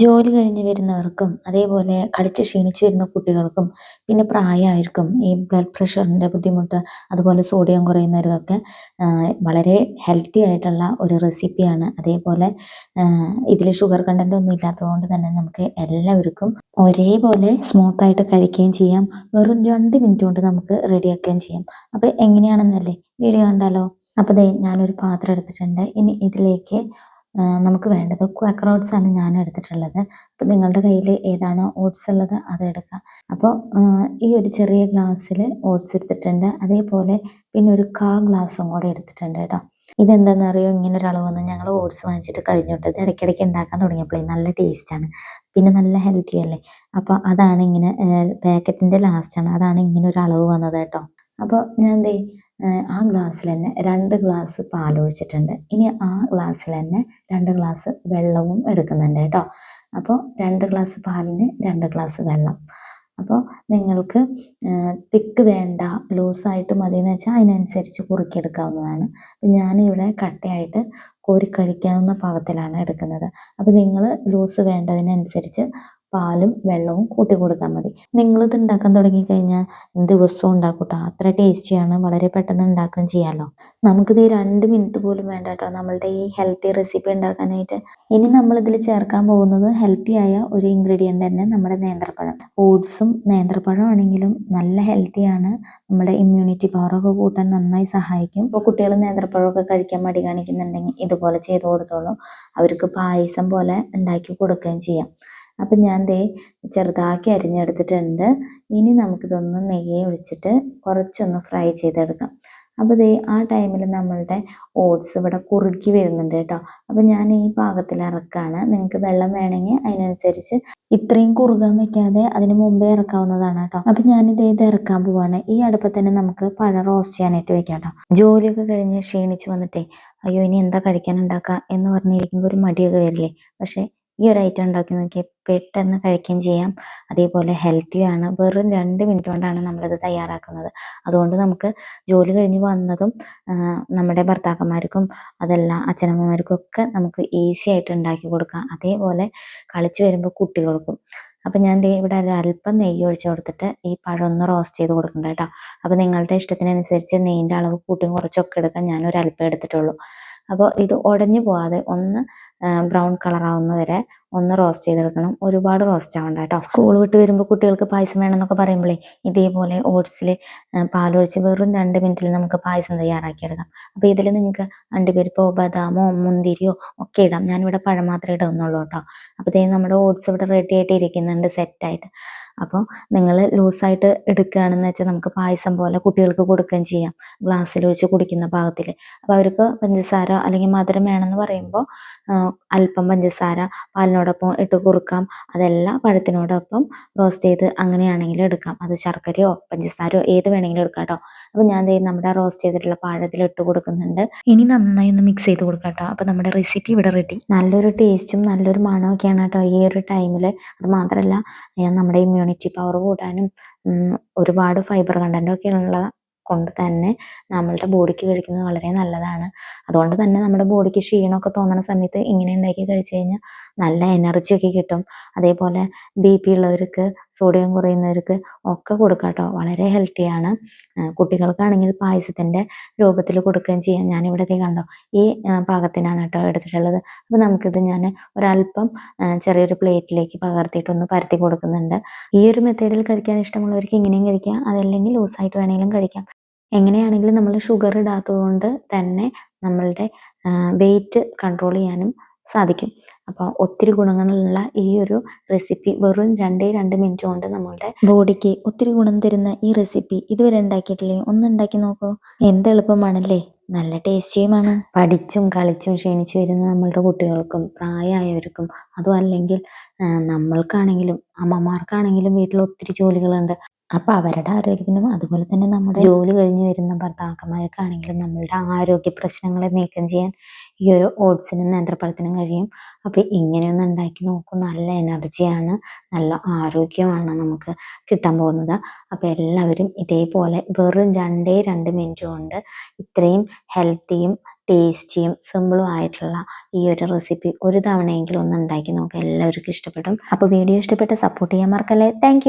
ജോലി കഴിഞ്ഞ് വരുന്നവർക്കും അതേപോലെ കളിച്ച് ക്ഷീണിച്ച് വരുന്ന കുട്ടികൾക്കും പിന്നെ പ്രായമായവർക്കും ഈ ബ്ലഡ് പ്രഷറിന്റെ ബുദ്ധിമുട്ട് അതുപോലെ സോഡിയം കുറയുന്നവർക്കൊക്കെ വളരെ ഹെൽത്തി ആയിട്ടുള്ള ഒരു റെസിപ്പിയാണ് അതേപോലെ ഇതിൽ ഷുഗർ കണ്ടന്റ് ഒന്നും ഇല്ലാത്തതുകൊണ്ട് തന്നെ നമുക്ക് എല്ലാവർക്കും ഒരേപോലെ സ്മൂത്തായിട്ട് കഴിക്കുകയും ചെയ്യാം. വെറും രണ്ട് മിനിറ്റ് കൊണ്ട് നമുക്ക് റെഡിയാക്കുകയും ചെയ്യാം. അപ്പോൾ എങ്ങനെയാണെന്നല്ലേ? വീഡിയോ കണ്ടാലോ? അപ്പോൾ ദേ ഞാനൊരു പാത്രം എടുത്തിട്ടുണ്ട്. ഇനി ഇതിലേക്ക് നമുക്ക് വേണ്ടത് ക്വാക്കർ ഓട്സ് ആണ് ഞാൻ എടുത്തിട്ടുള്ളത്. അപ്പോൾ നിങ്ങളുടെ കയ്യിൽ ഏതാണോ ഓട്സ് ഉള്ളത് അത് എടുക്കാം. അപ്പോൾ ഈ ഒരു ചെറിയ ഗ്ലാസ്സിൽ ഓട്സ് എടുത്തിട്ടുണ്ട്. അതേപോലെ പിന്നെ ഒരു കാ ഗ്ലാസ്സും കൂടെ എടുത്തിട്ടുണ്ട് കേട്ടോ. ഇതെന്താണെന്ന് അറിയോ ഇങ്ങനെ ഒരു അളവ് ഞങ്ങൾ ഓട്സ് വാങ്ങിച്ചിട്ട് കഴിഞ്ഞോട്ട് ഇടയ്ക്കിടയ്ക്ക് ഉണ്ടാക്കാൻ തുടങ്ങിയപ്പോഴേ നല്ല ടേസ്റ്റാണ് പിന്നെ നല്ല ഹെൽത്തി അല്ലേ? അപ്പോൾ അതാണ് ഇങ്ങനെ പാക്കറ്റിന്റെ ലാസ്റ്റാണ് അതാണ് ഇങ്ങനെ ഒരു അളവ് വന്നത് കേട്ടോ. അപ്പോൾ ഞാൻ എന്തേ ആ ഗ്ലാസ്സിൽ തന്നെ രണ്ട് ഗ്ലാസ് പാലൊഴിച്ചിട്ടുണ്ട്. ഇനി ആ ഗ്ലാസ്സിൽ തന്നെ രണ്ട് ഗ്ലാസ് വെള്ളവും എടുക്കുന്നുണ്ട് കേട്ടോ. അപ്പോൾ രണ്ട് ഗ്ലാസ് പാലിന് രണ്ട് ഗ്ലാസ് വെള്ളം. അപ്പോൾ നിങ്ങൾക്ക് തിക്ക് വേണ്ട ലൂസായിട്ട് മതി എന്ന് വെച്ചാൽ അതിനനുസരിച്ച് കുറുക്കിയെടുക്കാവുന്നതാണ്. ഞാനിവിടെ കട്ടയായിട്ട് കോരി കഴിക്കാവുന്ന പാകത്തിലാണ് എടുക്കുന്നത്. അപ്പോൾ നിങ്ങൾ ലൂസ് വേണ്ടതിനനുസരിച്ച് പാലും വെള്ളവും കൂട്ടി കൊടുത്താൽ മതി. നിങ്ങൾ നിങ്ങളിത് ഉണ്ടാക്കാൻ തുടങ്ങിക്കഴിഞ്ഞാൽ ദിവസവും ഉണ്ടാക്കൂട്ടോ? അത്ര ടേസ്റ്റിയാണ്. വളരെ പെട്ടെന്ന് ഉണ്ടാക്കുകയും ചെയ്യാമല്ലോ നമുക്കിത് രണ്ട് മിനിറ്റ് പോലും വേണ്ട കേട്ടോ നമ്മളുടെ ഈ ഹെൽത്തി റെസിപ്പി ഉണ്ടാക്കാനായിട്ട്. ഇനി നമ്മൾ നമ്മളിതിൽ ചേർക്കാൻ പോകുന്നത് ഹെൽത്തി ആയ ഒരു ഇൻഗ്രീഡിയന്റ് തന്നെ നമ്മുടെ നേന്ത്രപ്പഴം. ഓട്സും നേന്ത്രപ്പഴം ആണെങ്കിലും നല്ല ഹെൽത്തിയാണ് നമ്മുടെ ഇമ്മ്യൂണിറ്റി പവറൊക്കെ കൂട്ടാൻ നന്നായി സഹായിക്കും. ഇപ്പോൾ കുട്ടികൾ നേന്ത്രപ്പഴമൊക്കെ കഴിക്കാൻ മടി കാണിക്കുന്നുണ്ടെങ്കിൽ ഇതുപോലെ ചെയ്ത് കൊടുത്തോളൂ. അവർക്ക് പായസം പോലെ ഉണ്ടാക്കി കൊടുക്കുകയും ചെയ്യാം. അപ്പം ഞാൻ ദേ ചെറുതാക്കി അരിഞ്ഞെടുത്തിട്ടുണ്ട്. ഇനി നമുക്കിതൊന്ന് നെയ്യെ ഒഴിച്ചിട്ട് കുറച്ചൊന്ന് ഫ്രൈ ചെയ്തെടുക്കാം. അപ്പോൾ ദേ ആ ടൈമിൽ നമ്മളുടെ ഓട്സ് ഇവിടെ കുറുക്കി വരുന്നുണ്ട് കേട്ടോ. അപ്പോൾ ഞാൻ ഈ പാകത്തിൽ ഇറക്കാണ് നിങ്ങൾക്ക് വെള്ളം വേണമെങ്കിൽ അതിനനുസരിച്ച് ഇത്രയും കുറുകാൻ വെക്കാതെ അതിന് മുമ്പേ ഇറക്കാവുന്നതാണ് കേട്ടോ. അപ്പം ഞാനിത് ഇത് ഇറക്കാൻ പോവാണ്. ഈ അടുപ്പത്ത് തന്നെ നമുക്ക് പഴം റോസ്റ്റ് ചെയ്യാനായിട്ട് വെക്കാം കേട്ടോ. ജോലിയൊക്കെ കഴിഞ്ഞ് ക്ഷീണിച്ച് വന്നിട്ടേ അയ്യോ ഇനി എന്താ കഴിക്കാൻ ഉണ്ടാക്കുക? എന്ന് പറഞ്ഞിരിക്കുമ്പോൾ ഒരു മടിയൊക്കെ വരില്ലേ. പക്ഷേ ഈ ഒരു ഐറ്റം ഉണ്ടാക്കി നോക്കിയാൽ പെട്ടെന്ന് കഴിക്കുകയും ചെയ്യാം. അതേപോലെ ഹെൽത്തിയാണ് വെറും രണ്ട് മിനിറ്റ് കൊണ്ടാണ് നമ്മളിത് തയ്യാറാക്കുന്നത്. അതുകൊണ്ട് നമുക്ക് ജോലി കഴിഞ്ഞ് വന്നതും നമ്മുടെ ഭർത്താക്കന്മാർക്കും അതല്ല അച്ഛനമ്മമാർക്കും ഒക്കെ നമുക്ക് ഈസി ആയിട്ട് ഉണ്ടാക്കി കൊടുക്കാം. അതേപോലെ കളിച്ചു വരുമ്പോൾ കുട്ടികൾക്കും. അപ്പം ഞാൻ ദേ ഇവിടെ അല്പം നെയ്യ് ഒഴിച്ച് കൊടുത്തിട്ട് ഈ പഴം ഒന്ന് റോസ്റ്റ് ചെയ്ത് കൊടുക്കണ്ട കേട്ടോ. അപ്പം നിങ്ങളുടെ ഇഷ്ടത്തിനനുസരിച്ച് നെയ്യിന്റെ അളവ് കൂട്ടിയും കുറച്ചൊക്കെ ഒരു അല്പം എടുത്തിട്ടുള്ളൂ. അപ്പോൾ ഇത് ഉടഞ്ഞു പോവാതെ ഒന്ന് ബ്രൗൺ കളറാവുന്ന വരെ ഒന്ന് റോസ്റ്റ് ചെയ്തെടുക്കണം. ഒരുപാട് റോസ്റ്റ് ആവണ്ട കേട്ടോ. സ്കൂൾ വിട്ട് വരുമ്പോൾ കുട്ടികൾക്ക് പായസം വേണമെന്നൊക്കെ പറയുമ്പോഴേ ഇതേപോലെ ഓട്സിൽ പാലൊഴിച്ച് വെറും രണ്ട് മിനിറ്റിൽ നമുക്ക് പായസം തയ്യാറാക്കിയെടുക്കാം. അപ്പോൾ ഇതിൽ നിങ്ങൾക്ക് അണ്ടിപ്പരിപ്പോ ബദാമോ മുന്തിരിയോ ഒക്കെ ഇടാം. ഞാനിവിടെ പഴം മാത്രമേ ഇടുന്നുള്ളൂ കേട്ടോ. അപ്പോൾ നമ്മുടെ ഓട്സ് ഇവിടെ റെഡി ആയിട്ട് ഇരിക്കുന്നുണ്ട് സെറ്റായിട്ട് അപ്പോൾ നിങ്ങൾ ലൂസായിട്ട് എടുക്കുകയാണെന്ന് വെച്ചാൽ നമുക്ക് പായസം പോലെ കുട്ടികൾക്ക് കൊടുക്കുകയും ചെയ്യാം. ഗ്ലാസ്സിൽ ഒഴിച്ച് കുടിക്കുന്ന പാകത്തിൽ അപ്പോൾ അവർക്ക് പഞ്ചസാര അല്ലെങ്കിൽ മധുരം വേണമെന്ന് പറയുമ്പോൾ അല്പം പഞ്ചസാര പാലിനോടൊപ്പം ഇട്ട് കുറുക്കാം. അതെല്ലാം പഴത്തിനോടൊപ്പം റോസ്റ്റ് ചെയ്ത് അങ്ങനെയാണെങ്കിലും എടുക്കാം. അത് ശർക്കരയോ പഞ്ചസാരയോ ഏത് വേണമെങ്കിലും എടുക്കാം കേട്ടോ. അപ്പോൾ ഞാൻ നമ്മുടെ റോസ്റ്റ് ചെയ്തിട്ടുള്ള പാഴത്തിൽ ഇട്ട് കൊടുക്കുന്നുണ്ട്. ഇനി നന്നായി ഒന്ന് മിക്സ് ചെയ്ത് കൊടുക്കാം കേട്ടോ. അപ്പോൾ നമ്മുടെ റെസിപ്പി ഇവിടെ റെഡി നല്ലൊരു ടേസ്റ്റും നല്ലൊരു മണമൊക്കെയാണ് കേട്ടോ ഈ ഒരു ടൈമിൽ അത് മാത്രമല്ല നമ്മുടെ ഇമ്മ്യൂണിറ്റി പവർ കൂട്ടാനും ഒരുപാട് ഫൈബർ കണ്ടന്റൊക്കെ ഉള്ള കൊണ്ട് തന്നെ നമ്മളുടെ ബോഡിക്ക് കഴിക്കുന്നത് വളരെ നല്ലതാണ്. അതുകൊണ്ട് തന്നെ നമ്മുടെ ബോഡിക്ക് ക്ഷീണമൊക്കെ തോന്നുന്ന സമയത്ത് ഇങ്ങനെ ഉണ്ടാക്കി കഴിച്ചു കഴിഞ്ഞാൽ നല്ല എനർജി ഒക്കെ കിട്ടും. അതേപോലെ ബി പി ഉള്ളവർക്ക് സോഡിയം കുറയുന്നവർക്ക് ഒക്കെ കൊടുക്കാം കേട്ടോ. വളരെ ഹെൽത്തിയാണ് കുട്ടികൾക്കാണെങ്കിൽ പായസത്തിന്റെ രൂപത്തിൽ കൊടുക്കുകയും ചെയ്യാം. ഞാനിവിടെ കണ്ടോ ഈ പാകത്തിനാണ് കേട്ടോ എടുത്തിട്ടുള്ളത്. അപ്പോൾ നമുക്കിത് ഞാൻ ഒരല്പം ചെറിയൊരു പ്ലേറ്റിലേക്ക് പകർത്തിയിട്ടൊന്ന് പരത്തി കൊടുക്കുന്നുണ്ട്. ഈ ഒരു മെത്തേഡിൽ കഴിക്കാൻ ഇഷ്ടമുള്ളവർക്ക് ഇങ്ങനെയും കഴിക്കാം. അതല്ലെങ്കിൽ ലൂസായിട്ട് വേണമെങ്കിലും കഴിക്കാം. എങ്ങനെയാണെങ്കിലും നമ്മൾ ഷുഗർ ഇടാത്തത് കൊണ്ട് തന്നെ നമ്മളുടെ വെയിറ്റ് കൺട്രോൾ ചെയ്യാനും സാധിക്കും. അപ്പോൾ ഒത്തിരി ഗുണങ്ങളുള്ള ഈ ഒരു റെസിപ്പി വെറും രണ്ടേ രണ്ട് മിനിറ്റ് കൊണ്ട് നമ്മളുടെ ബോഡിക്ക് ഒത്തിരി ഗുണം തരുന്ന ഈ റെസിപ്പി ഇതുവരെ ഉണ്ടാക്കിയിട്ടില്ലേ? ഒന്ന് ഉണ്ടാക്കി നോക്കൂ. എന്ത് എളുപ്പമാണല്ലേ? നല്ല ടേസ്റ്റിയുമാണ്. പഠിച്ചും കളിച്ചും ക്ഷീണിച്ചു വരുന്ന നമ്മളുടെ കുട്ടികൾക്കും പ്രായമായവർക്കും അതും അല്ലെങ്കിൽ നമ്മൾക്കാണെങ്കിലും അമ്മമാർക്കാണെങ്കിലും വീട്ടിൽ ഒത്തിരി ജോലികളുണ്ട്. അപ്പോൾ അവരുടെ ആരോഗ്യത്തിനും അതുപോലെ തന്നെ നമ്മുടെ ജോലി കഴിഞ്ഞ് വരുന്ന ഭർത്താക്കന്മാർക്കാണെങ്കിലും നമ്മളുടെ ആരോഗ്യ പ്രശ്നങ്ങളെ നീക്കം ചെയ്യാൻ ഈ ഒരു ഓട്സിനും നേന്ത്രപ്പഴത്തിനും കഴിയും. അപ്പോൾ ഇങ്ങനെയൊന്ന് ഉണ്ടാക്കി നോക്കും. നല്ല എനർജിയാണ് നല്ല ആരോഗ്യമാണ് നമുക്ക് കിട്ടാൻ പോകുന്നത്. അപ്പോൾ എല്ലാവരും ഇതേപോലെ വെറും രണ്ടേ രണ്ട് മിനിറ്റ് കൊണ്ട് ഇത്രയും ഹെൽത്തിയും ടേസ്റ്റിയും സിമ്പിളും ആയിട്ടുള്ള ഈ ഒരു റെസിപ്പി ഒരു തവണയെങ്കിലും ഒന്ന് ഉണ്ടാക്കി നോക്കുക എല്ലാവർക്കും ഇഷ്ടപ്പെടും. അപ്പോൾ വീഡിയോ ഇഷ്ടപ്പെട്ട് സപ്പോർട്ട് ചെയ്യാൻ മറക്കല്ലേ. താങ്ക്